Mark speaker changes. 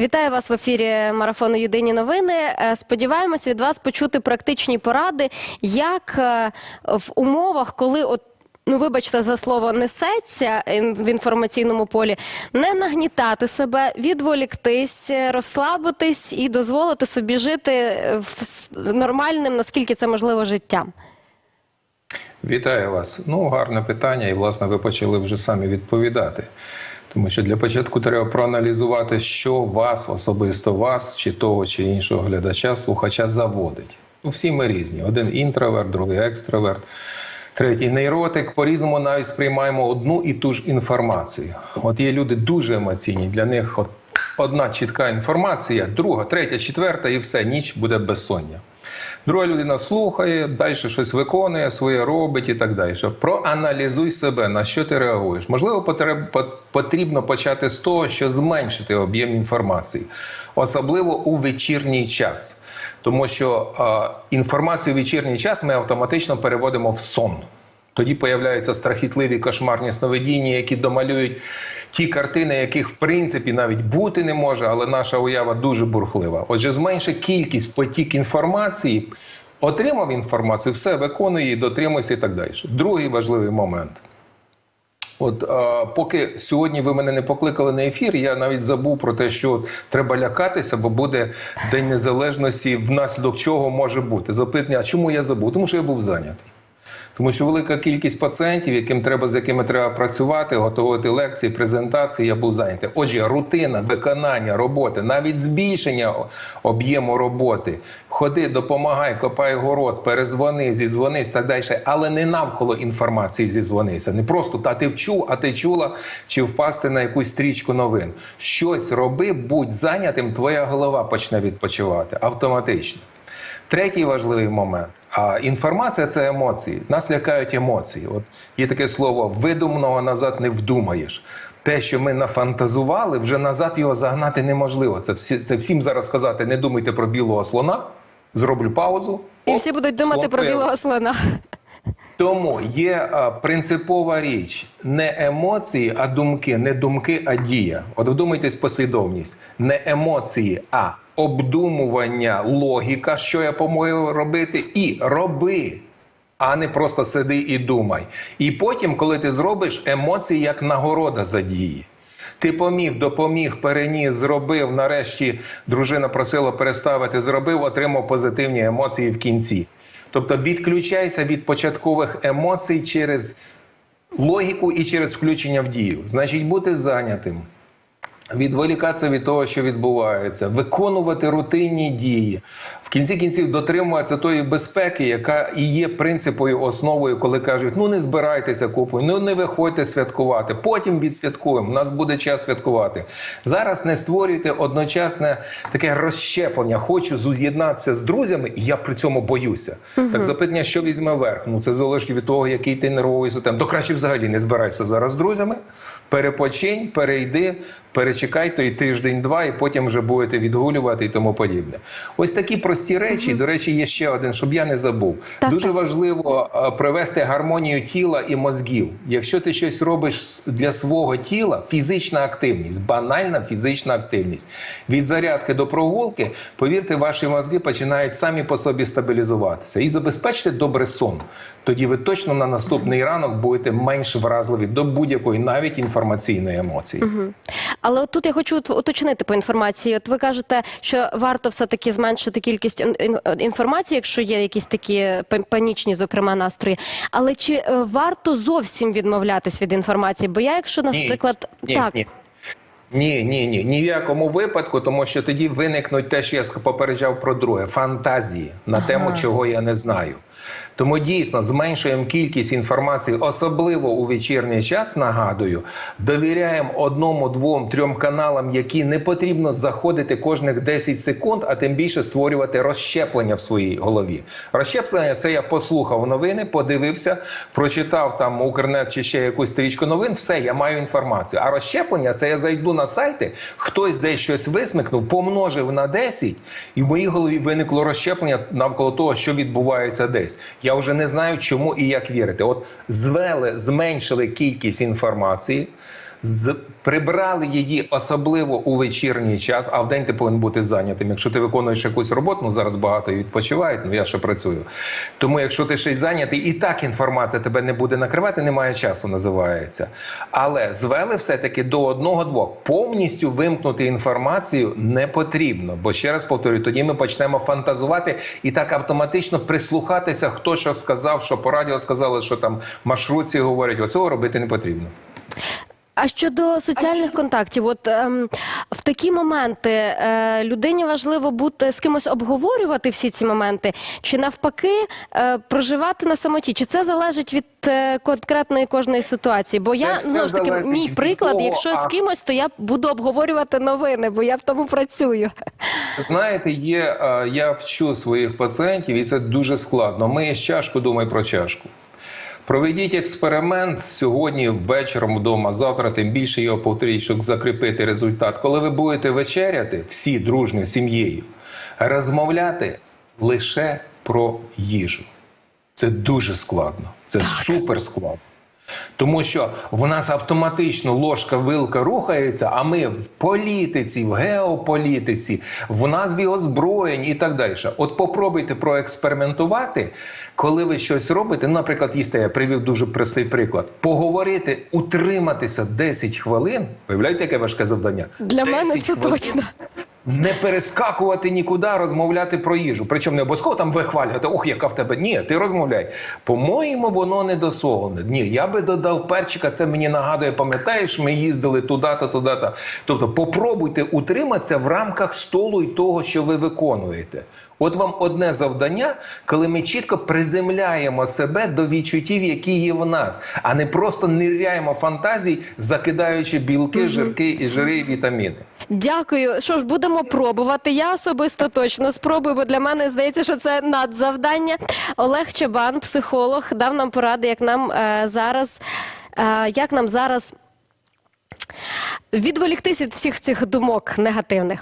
Speaker 1: Вітаю вас в ефірі марафону Єдині новини. Е, Сподіваємось від вас почути практичні поради, як е, в умовах, коли от. Ну, вибачте за слово несеться в інформаційному полі, не нагнітати себе, відволіктись, е, розслабитись і дозволити собі жити е, в нормальним, наскільки це можливо, життям.
Speaker 2: Вітаю вас. Ну, гарне питання, і власне ви почали вже самі відповідати. Тому що для початку треба проаналізувати, що вас, особисто вас, чи того чи іншого глядача, слухача заводить. Ну, всі ми різні. Один інтроверт, другий екстраверт, третій нейротик. По-різному навіть сприймаємо одну і ту ж інформацію. От є люди дуже емоційні. Для них от одна чітка інформація, друга, третя, четверта, і все, ніч буде безсоння. Друга людина слухає, далі щось виконує, своє робить і так далі. Проаналізуй себе, на що ти реагуєш. Можливо, потрібно почати з того, що зменшити об'єм інформації, особливо у вечірній час. Тому що е, інформацію в вечірній час ми автоматично переводимо в сон. Тоді появляються страхітливі кошмарні сновидіння, які домалюють ті картини, яких в принципі навіть бути не може, але наша уява дуже бурхлива. Отже, зменши кількість потік інформації, отримав інформацію, все виконує, її, дотримуйся і так далі. Другий важливий момент. От е, поки сьогодні ви мене не покликали на ефір, я навіть забув про те, що треба лякатися, бо буде День Незалежності, внаслідок чого може бути. Запитання, а чому я забув? Тому що я був зайнятий. Тому що велика кількість пацієнтів, яким треба з якими треба працювати, готувати лекції, презентації, я був зайнятий. Отже, рутина виконання роботи, навіть збільшення об'єму роботи. Ходи, допомагай, копай город, перезвони, зізвонись, так далі, але не навколо інформації зізвонися. Не просто та ти чув, а ти чула, чи впасти на якусь стрічку новин. Щось роби, будь зайнятим, твоя голова почне відпочивати автоматично. Третій важливий момент. А інформація це емоції. Нас лякають емоції. От є таке слово видумного назад не вдумаєш. Те, що ми нафантазували, вже назад його загнати неможливо. Це всі це всім зараз сказати: не думайте про білого слона. Зроблю паузу.
Speaker 1: І всі будуть думати
Speaker 2: слон
Speaker 1: про білого слона.
Speaker 2: Тому є а, принципова річ не емоції, а думки, не думки, а дія. От вдумайтесь послідовність. Не емоції, а обдумування, логіка, що я помою робити, і роби. А не просто сиди і думай. І потім, коли ти зробиш, емоції як нагорода за дії. Ти поміг, допоміг, переніс, зробив. Нарешті дружина просила переставити, зробив, отримав позитивні емоції в кінці. Тобто відключайся від початкових емоцій через логіку і через включення в дію. Значить, бути зайнятим, відволікатися від того, що відбувається, виконувати рутинні дії. В кінці кінців дотримуватися тої безпеки, яка і є принциповою основою, коли кажуть: ну не збирайтеся купою, ну не виходьте святкувати. Потім відсвяткуємо. У нас буде час святкувати. Зараз не створюйте одночасне таке розщеплення. Хочу з'єднатися з друзями, і я при цьому боюся. Так запитання, що візьме верх? Ну це залежить від того, який ти нервовий систем. То краще взагалі не збирайся зараз з друзями. Перепочинь, перейди, перечекай той тиждень-два, і потім вже будете відгулювати і тому подібне. Ось такі прості речі. До речі, є ще один, щоб я не забув.
Speaker 1: Так,
Speaker 2: Дуже
Speaker 1: так.
Speaker 2: важливо е, привести гармонію тіла і мозгів. Якщо ти щось робиш для свого тіла, фізична активність, банальна фізична активність. Від зарядки до прогулки, повірте, ваші мозги починають самі по собі стабілізуватися і забезпечте добре сон. Тоді ви точно на наступний ранок будете менш вразливі до будь-якої, навіть інформаційної емоції.
Speaker 1: Але от тут я хочу уточнити по інформації. От ви кажете, що варто все-таки зменшити кількість ін- інформації, якщо є якісь такі пан- панічні, зокрема, настрої. Але чи е, варто зовсім відмовлятись від інформації? Бо я, якщо, наприклад,
Speaker 2: ні,
Speaker 1: так.
Speaker 2: ні. Ні, ні, ні, ні ні в якому випадку, тому що тоді виникнуть те, що я попереджав про друге фантазії на
Speaker 1: Ага.
Speaker 2: тему, чого я не знаю. Тому дійсно зменшуємо кількість інформації, особливо у вечірній час. Нагадую, довіряємо одному, двом, трьом каналам, які не потрібно заходити кожних 10 секунд, а тим більше створювати розщеплення в своїй голові. Розщеплення це я послухав новини, подивився, прочитав там Укрнет чи ще якусь стрічку новин. Все, я маю інформацію. А розщеплення це я зайду на сайти, хтось десь щось висмикнув, помножив на 10, і в моїй голові виникло розщеплення навколо того, що відбувається десь. Я вже не знаю, чому і як вірити. От звели, зменшили кількість інформації. З прибрали її особливо у вечірній час, а в день ти повинен бути зайнятим. Якщо ти виконуєш якусь роботу, ну зараз багато відпочивають, ну я ще працюю. Тому якщо ти щось зайнятий, і так інформація тебе не буде накривати, немає часу, називається. Але звели все-таки до одного-двох. Повністю вимкнути інформацію не потрібно. Бо ще раз повторюю, тоді ми почнемо фантазувати і так автоматично прислухатися, хто що сказав, що по радіо сказали, що там маршрутці говорять. Оцього робити не потрібно.
Speaker 1: А щодо соціальних контактів, от ем, в такі моменти е, людині важливо бути з кимось обговорювати всі ці моменти, чи навпаки е, проживати на самоті? Чи це залежить від е, конкретної кожної ситуації? Бо я знову ж таки, мій приклад,
Speaker 2: того,
Speaker 1: якщо з кимось, то я буду обговорювати новини, бо я в тому працюю.
Speaker 2: Знаєте, є е, я вчу своїх пацієнтів, і це дуже складно. Миєш чашку, думай про чашку. Проведіть експеримент сьогодні вечором вдома, завтра тим більше його повторіть, щоб закріпити результат. Коли ви будете вечеряти всі дружні, сім'єю, розмовляти лише про їжу. Це дуже складно. Це супер складно. Тому що в нас автоматично ложка вилка рухається, а ми в політиці, в геополітиці, в назві озброєнь і так далі. От попробуйте проекспериментувати, коли ви щось робите. Ну, наприклад, їсте, я привів дуже простий приклад. Поговорити, утриматися 10 хвилин. Виявляєте, яке важке завдання?
Speaker 1: Для мене це
Speaker 2: хвилин.
Speaker 1: точно.
Speaker 2: Не перескакувати нікуди, розмовляти про їжу. Причому не обов'язково там вихвалювати, ох, яка в тебе. Ні, ти розмовляй. По-моєму, воно не досолене. Ні, я би додав перчика, це мені нагадує, пам'ятаєш, ми їздили туди-то, туди-то. Тобто, попробуйте утриматися в рамках столу і того, що ви виконуєте. От вам одне завдання, коли ми чітко приземляємо себе до відчуттів, які є в нас, а не просто ниряємо фантазій, закидаючи білки, жирки і жири і вітаміни.
Speaker 1: Дякую. Що ж, будемо пробувати. Я особисто точно спробую, бо для мене здається, що це надзавдання. Олег Чабан, психолог, дав нам поради, як нам е, зараз, е, як нам зараз відволіктись від всіх цих думок негативних.